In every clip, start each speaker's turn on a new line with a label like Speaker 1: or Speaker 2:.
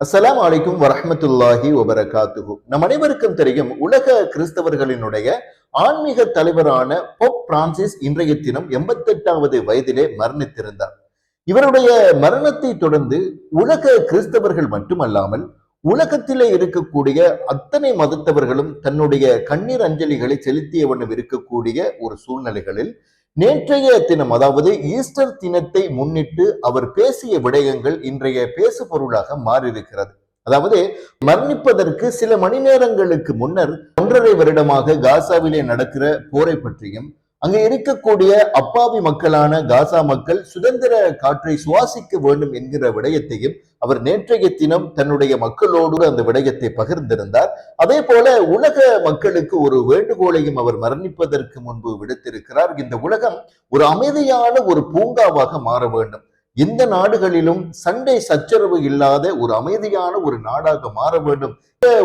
Speaker 1: அஸ்லாம் வலைக்கும் வரமத்துல்லாஹி வபரகாத்துகு நம் அனைவருக்கும் தெரியும் உலக கிறிஸ்தவர்களினுடைய ஆன்மீக தலைவரான பொப் பிரான்சிஸ் இன்றைய தினம் எண்பத்தெட்டாவது வயதிலே மரணித்திருந்தார். இவருடைய மரணத்தை தொடர்ந்து உலக கிறிஸ்தவர்கள் மட்டுமல்லாமல் உலகத்திலே இருக்கக்கூடிய அத்தனை மதத்தவர்களும் தன்னுடைய கண்ணீர் அஞ்சலிகளை செலுத்திய வண்ணம் இருக்கக்கூடிய ஒரு சூழ்நிலைகளில் நேற்றைய தினம் அதாவது ஈஸ்டர் தினத்தை முன்னிட்டு அவர் பேசிய விடயங்கள் இன்றைய பேசு பொருளாக மாறியிருக்கிறது. அதாவது மரணிப்பதற்கு சில மணி நேரங்களுக்கு முன்னர் ஒன்றரை வருடமாக காசாவிலே நடக்கிற போரை பற்றியும் அங்க இருக்கக்கூடிய அப்பாவி மக்களான காசா மக்கள் சுதந்திர காற்றை சுவாசிக்க வேண்டும் என்கிற விடயத்தையும் அவர் நேற்றைய தினம் தன்னுடைய மக்களோடு அந்த விடயத்தை பகிர்ந்திருந்தார். அதே போல உலக மக்களுக்கு ஒரு வேண்டுகோளையும் அவர் மரணிப்பதற்கு முன்பு விடுத்திருக்கிறார். இந்த உலகம் ஒரு அமைதியான ஒரு பூங்காவாக மாற வேண்டும். எந்த நாடுகளிலும் சண்டை சச்சரவு இல்லாத ஒரு அமைதியான ஒரு நாடாக மாற வேண்டும்.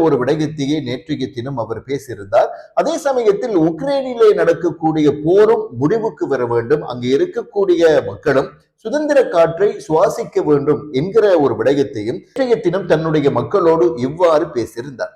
Speaker 1: ஒரு விடயத்தையே நேற்றைய தினம் அவர் பேசியிருந்தார். அதே சமயத்தில் உக்ரைனிலே நடக்கக்கூடிய போரும் முடிவுக்கு வர வேண்டும். அங்கு இருக்கக்கூடிய மக்களும் சுதந்திர காற்றை சுவாசிக்க வேண்டும் என்கிற ஒரு விடயத்தையும் நேற்றைய தினம் தன்னுடைய மக்களோடு இவ்வாறு பேசியிருந்தார்.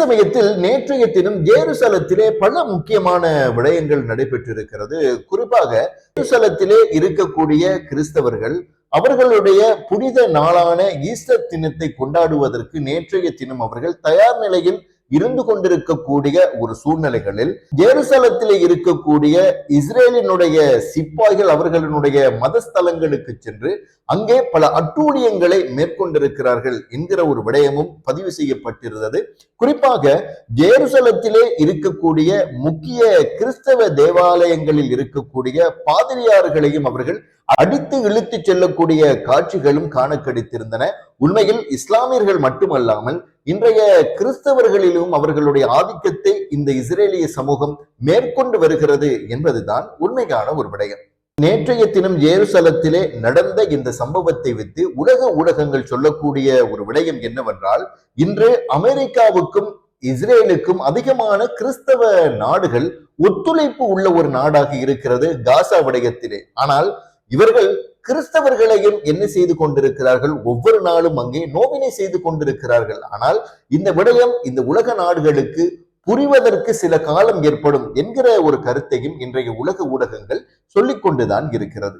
Speaker 1: சமயத்தில் நேற்றைய தினம் ஏருசலத்திலே பல முக்கியமான விடயங்கள் நடைபெற்றிருக்கிறது. குறிப்பாக ஏருசலத்திலே இருக்கக்கூடிய கிறிஸ்தவர்கள் அவர்களுடைய புனித நாளான ஈஸ்டர் தினத்தை கொண்டாடுவதற்கு நேற்றைய தினம் அவர்கள் தயார் நிலையில் இருந்து கொண்டிருக்கக்கூடிய ஒரு சூழ்நிலைகளில் ஜெருசலத்திலே இருக்கக்கூடிய இஸ்ரேலினுடைய சிப்பாய்கள் அவர்களினுடைய மதஸ்தலங்களுக்கு சென்று அங்கே பல அட்டூழியங்களை மேற்கொண்டிருக்கிறார்கள் என்கிற ஒரு விடயமும் பதிவு செய்யப்பட்டிருந்தது. குறிப்பாக ஜேருசலத்திலே இருக்கக்கூடிய முக்கிய கிறிஸ்தவ தேவாலயங்களில் இருக்கக்கூடிய பாதிரியார்களையும் அவர்கள் அடித்து இழுத்து செல்லக்கூடிய காட்சிகளும் காண கிடைத்திருந்தன. உண்மையில் இஸ்லாமியர்கள் மட்டுமல்லாமல் இன்றைய கிறிஸ்தவர்களிலும் அவர்களுடைய ஆதிக்கத்தை இந்த இஸ்ரேலிய சமூகம் மேற்கொண்டு வருகிறது என்பதுதான் உண்மைக்கான ஒரு விடயம். நேற்றைய தினம் ஏருசலத்திலே நடந்த இந்த சம்பவத்தை வைத்து உலக ஊடகங்கள் சொல்லக்கூடிய ஒரு விடயம் என்னவென்றால் இன்று அமெரிக்காவுக்கும் இஸ்ரேலுக்கும் அதிகமான கிறிஸ்தவ நாடுகள் ஒத்துழைப்பு உள்ள ஒரு நாடாக இருக்கிறது காசா விடயத்திலே. ஆனால் இவர்கள் கிறிஸ்தவர்களையும் என்ன செய்து கொண்டிருக்கிறார்கள்? ஒவ்வொரு நாளும் அங்கே நோவினை செய்து கொண்டிருக்கிறார்கள். ஆனால் இந்த விடயம் இந்த உலக நாடுகளுக்கு புரிவதற்கு சில காலம் ஏற்படும் என்கிற ஒரு கருத்தையும் இன்றைய உலக ஊடகங்கள் சொல்லிக்கொண்டுதான் இருக்கிறது.